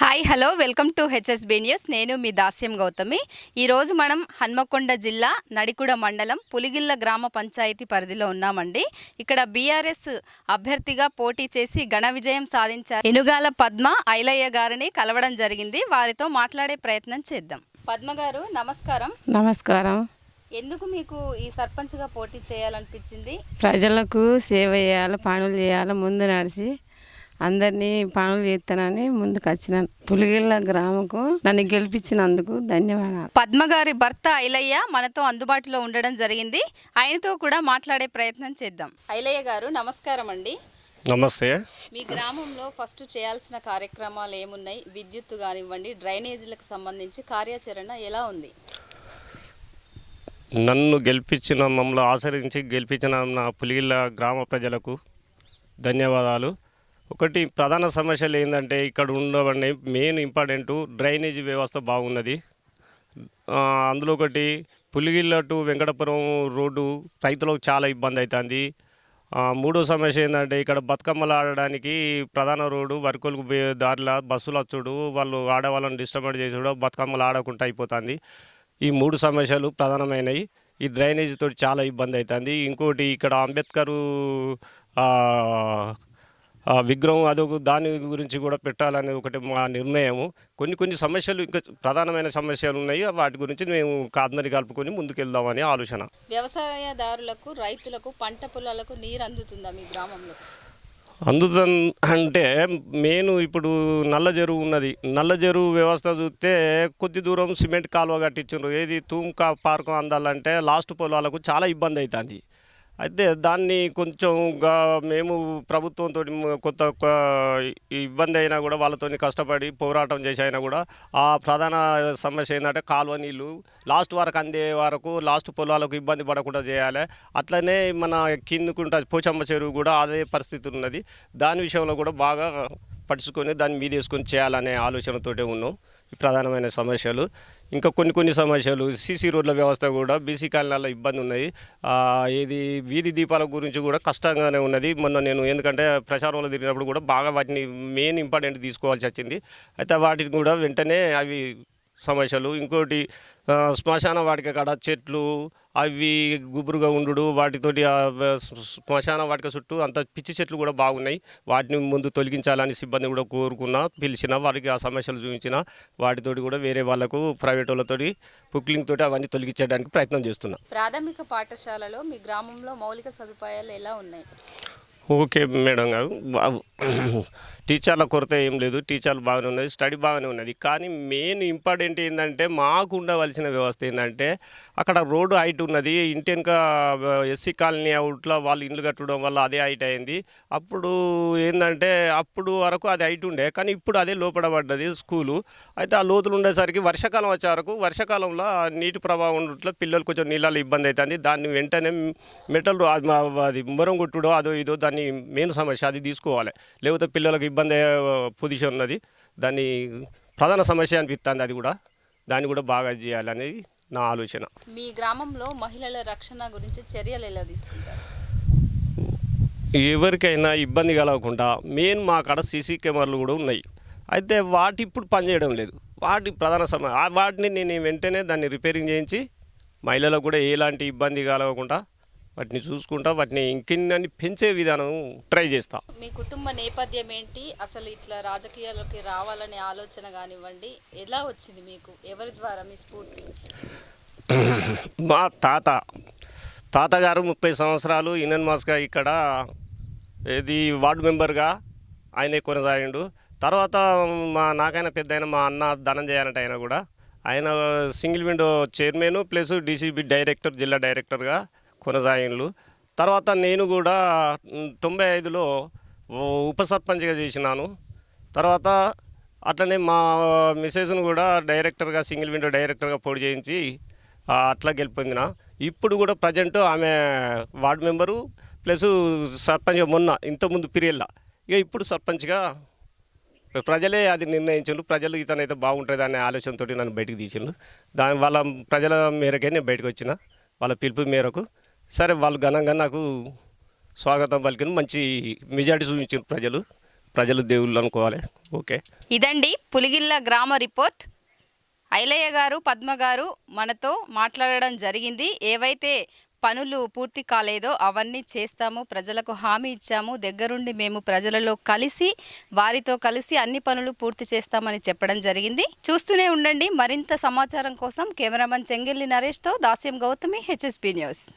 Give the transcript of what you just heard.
Hi hello welcome to HSB news. నేను మీ దాస్యం గౌతమి. ఈరోజు మనం హన్మకొండ జిల్లా నడికుడ మండలం పులిగిల్ల గ్రామ పంచాయతీ పరిధిలో ఉన్నామండి. ఇక్కడ బీఆర్ఎస్ అభ్యర్థిగా పోటీ చేసి ఘన విజయం సాధించారు. ఎనుగాల పద్మ ఐలయ్య గారిని కలవడం జరిగింది. వారితో మాట్లాడే ప్రయత్నం చేద్దాం. పద్మ గారు నమస్కారం. నమస్కారం. ఎందుకు మీకు ఈ సర్పంచ్గా పోటీ చేయాలనిపించింది? ప్రజలకు సేవ చేయాలి పనులు చేయాలి ముందు నడిచి అందరినీ పనులు చేస్తానని ముందుకు వచ్చినాను పులిగిళ్ళ గ్రామకు నన్ను గెలిపించినందుకు ధన్యవాదాలు. పద్మ గారి భర్త ఐలయ్య మనతో అందుబాటులో ఉండడం జరిగింది. ఆయనతో కూడా మాట్లాడే ప్రయత్నం చేద్దాం. ఐలయ్య గారు నమస్కారం అండి. నమస్తే. మీ గ్రామంలో ఫస్ట్ చేయాల్సిన కార్యక్రమాలు ఏమున్నాయి? విద్యుత్ కానివ్వండి డ్రైనేజీలకు సంబంధించి కార్యాచరణ ఎలా ఉంది? నన్ను గెలిపించిన మమ్మల్ని ఆచరించి గెలిపించిన నా పులిగిల్ల గ్రామ ప్రజలకు ధన్యవాదాలు. ఒకటి ప్రధాన సమస్యలు ఏంటంటే ఇక్కడ ఉండవండి. మెయిన్ ఇంపార్టెంట్ డ్రైనేజీ వ్యవస్థ బాగున్నది. అందులో ఒకటి పులిగిళ్ళ టు వెంకటపురం రోడ్డు రైతులకు చాలా ఇబ్బంది అవుతుంది మూడో సమస్య ఏంటంటే ఇక్కడ బతుకమ్మలు ఆడడానికి ప్రధాన రోడ్డు వర్కులకు పోయే దారిలో బస్సులు వచ్చుడు వాళ్ళు ఆడవాళ్ళని డిస్టర్బ్ చేసుడు బతుకమ్మలు ఆడకుండా అయిపోతుంది. ఈ మూడు సమస్యలు ప్రధానమైనవి ఈ డ్రైనేజీతో చాలా ఇబ్బంది అవుతుంది ఇంకోటి ఇక్కడ అంబేద్కర్ విగ్రహం అదొక దాని గురించి కూడా పెట్టాలనేది ఒకటి మా నిర్ణయము. కొన్ని కొన్ని సమస్యలు ఇంకా ప్రధానమైన సమస్యలు ఉన్నాయి. వాటి గురించి మేము కాదని కలుపుకొని ముందుకెళ్దామని ఆలోచన. వ్యవసాయదారులకు రైతులకు పంట పొలాలకు నీరు అందుతుందా మీ గ్రామంలో? అందుతన్ అంటే మెయిన్ ఇప్పుడు నల్ల చెరువు ఉన్నది. నల్ల చెరువు వ్యవస్థ చూస్తే కొద్ది దూరం సిమెంట్ కాలువ కట్టించారు ఏది తూమ్కా పార్క్ అందాలంటే లాస్ట్ పొలాలకు చాలా ఇబ్బంది అవుతుంది అయితే దాన్ని కొంచెం గా- మేము ప్రభుత్వంతో కొంత ఇబ్బంది అయినా కూడా వాళ్ళతో కష్టపడి పోరాటం చేసి అయినా కూడా ఆ ప్రధాన సమస్య ఏంటంటే కాలువ నీళ్ళు లాస్ట్ వరకు అందే వరకు లాస్ట్ పొలాలకు ఇబ్బంది పడకుండా చేయాలి. అట్లనే మన కిందకుంట పోచమ్మ చెరువు కూడా అదే పరిస్థితి ఉన్నది. దాని విషయంలో కూడా బాగా పడుచుకొని దాన్ని మీదేసుకొని చేయాలనే ఆలోచనతోటే ఉన్నాం. ప్రధానమైన సమస్యలు. ఇంకా కొన్ని కొన్ని సమస్యలు. సీసీ రోడ్ల వ్యవస్థ కూడా బీసీ కాలనీలో ఇబ్బంది ఉన్నాయి ఇది వీధి దీపాల గురించి కూడా కష్టంగానే ఉన్నది. మొన్న నేను ఎందుకంటే ప్రచారంలో తిరిగినప్పుడు కూడా బాగా వాటిని మెయిన్ ఇంపార్టెంట్ తీసుకోవాల్సి వచ్చింది. అయితే వాటిని కూడా వెంటనే అవి సమస్యలు. ఇంకోటి శ్మశాన వాటిక కాడ చెట్లు అవి గుబురుగా ఉండు వాటితోటి శ్మశాన వాటిక చుట్టూ అంత పిచ్చి చెట్లు కూడా బాగున్నాయి. వాటిని ముందు తొలగించాలని సిబ్బంది కూడా కోరుకున్నా పిలిచిన వారికి ఆ సమస్యలు చూపించిన వాటితోటి కూడా వేరే వాళ్ళకు ప్రైవేట్ వాళ్ళతోటి పుక్లింగ్ తోటి అవన్నీ తొలగించడానికి ప్రయత్నం చేస్తున్నా. ప్రాథమిక పాఠశాలలో మీ గ్రామంలో మౌలిక సదుపాయాలు ఎలా ఉన్నాయి? ఓకే మేడం గారు. టీచర్ల కొరత ఏం లేదు. టీచర్లు బాగానే ఉన్నది స్టడీ బాగానే ఉన్నది. కానీ మెయిన్ ఇంపార్టెంట్ ఏంటంటే మాకు ఉండవలసిన వ్యవస్థ ఏంటంటే అక్కడ రోడ్డు హైట్ ఉన్నది. ఇంటి వెనుక ఎస్సీ కాలనీ అవుట్లో వాళ్ళు ఇండ్లు కట్టడం వల్ల అదే హైట్ అయింది. అప్పుడు ఏంటంటే అప్పుడు వరకు అది హైట్ ఉండే. కానీ ఇప్పుడు అదే లోపడబడ్డది స్కూలు. అయితే ఆ లోతులు ఉండేసరికి వర్షాకాలం వచ్చే వరకు వర్షాకాలంలో నీటి ప్రభావం ఉండట్లో పిల్లలు కొంచెం నీళ్ళలో ఇబ్బంది అవుతుంది. దాన్ని వెంటనే మెటల్ అది మా- అది కొట్టుడో అదో ఇదో దాన్ని మెయిన్ సమస్య అది తీసుకోవాలి. లేకపోతే పిల్లలకు ఇబ్బంది పొజిషన్ ఉన్నది. దాన్ని ప్రధాన సమస్య అనిపిస్తుంది అది కూడా. దాన్ని కూడా బాగా చేయాలనేది నా ఆలోచన. మీ గ్రామంలో మహిళల రక్షణ గురించి చర్యలు ఎలా తీసుకుంటారు? ఎవరికైనా ఇబ్బంది కలగకుండా మెయిన్ మా కాడ సీసీ కెమెరాలు కూడా ఉన్నాయి. అయితే వాటి ఇప్పుడు పనిచేయడం లేదు. వాటి ప్రధాన సమ ఆ వాటిని నేను వెంటనే దాన్ని రిపేరింగ్ చేయించి మహిళలకు కూడా ఎలాంటి ఇబ్బంది కలగకుండా వాటిని చూసుకుంటా వాటిని ఇంకెన్ని పెంచే విధానం ట్రై చేస్తా. మీ కుటుంబ నేపథ్యం ఏంటి? అసలు ఇట్లా రాజకీయాల్లోకి రావాలనే ఆలోచన కానివ్వండి ఎలా వచ్చింది మీకు? ఎవరి ద్వారా మీ స్ఫూర్తి? మా తాత తాతగారు ముప్పై సంవత్సరాలు యూనియన్ మాస్గా ఇక్కడ ఇది వార్డు మెంబర్గా ఆయనే కొనసాగిండు. తర్వాత మా నాకైనా పెద్ద అయిన మా అన్న ధనంజయ అన్నట్టు ఆయన కూడా ఆయన single window chairman plus DCB director జిల్లా డైరెక్టర్గా కొనసాగిండ్లు. తర్వాత నేను కూడా తొంభై ఐదులో ఉప సర్పంచ్గా చేసినాను. తర్వాత అట్లనే మా మిసేజ్ను కూడా డైరెక్టర్గా సింగిల్ విండో డైరెక్టర్గా పోటీ చేయించి అట్లా గెలిపొందిన. ఇప్పుడు కూడా ప్రజెంట్ ఆమె వార్డు మెంబరు ప్లస్ సర్పంచ్ మొన్న ఇంతకుముందు పిరియల్లా ఇక ఇప్పుడు సర్పంచ్గా ప్రజలే అది నిర్ణయించు ప్రజలు ఇతనైతే బాగుంటుంది అనే ఆలోచనతో నన్ను బయటకు తీసిండు దాని వాళ్ళ ప్రజల మేరకే నేను బయటకు వచ్చిన వాళ్ళ పిలుపు మేరకు. సరే వాళ్ళు ఘనంగా నాకు స్వాగతం పలికిన మంచి మెజార్టీ చూపించారు ప్రజలు. ప్రజలు దేవుళ్ళు అనుకోవాలి. ఓకే. ఇదండి పులిగిల్ల గ్రామ రిపోర్ట్. ఐలయ్య గారు పద్మ గారు మనతో మాట్లాడడం జరిగింది. ఏవైతే పనులు పూర్తి కాలేదో అవన్నీ చేస్తాము. ప్రజలకు హామీ ఇచ్చాము. దగ్గరుండి మేము ప్రజలలో కలిసి వారితో కలిసి అన్ని పనులు పూర్తి చేస్తామని చెప్పడం జరిగింది. చూస్తూనే ఉండండి. మరింత సమాచారం కోసం కెమెరామన్ చెంగిల్లి నరేష్తో దాస్యం గౌతమి హెచ్ఎస్పీ న్యూస్.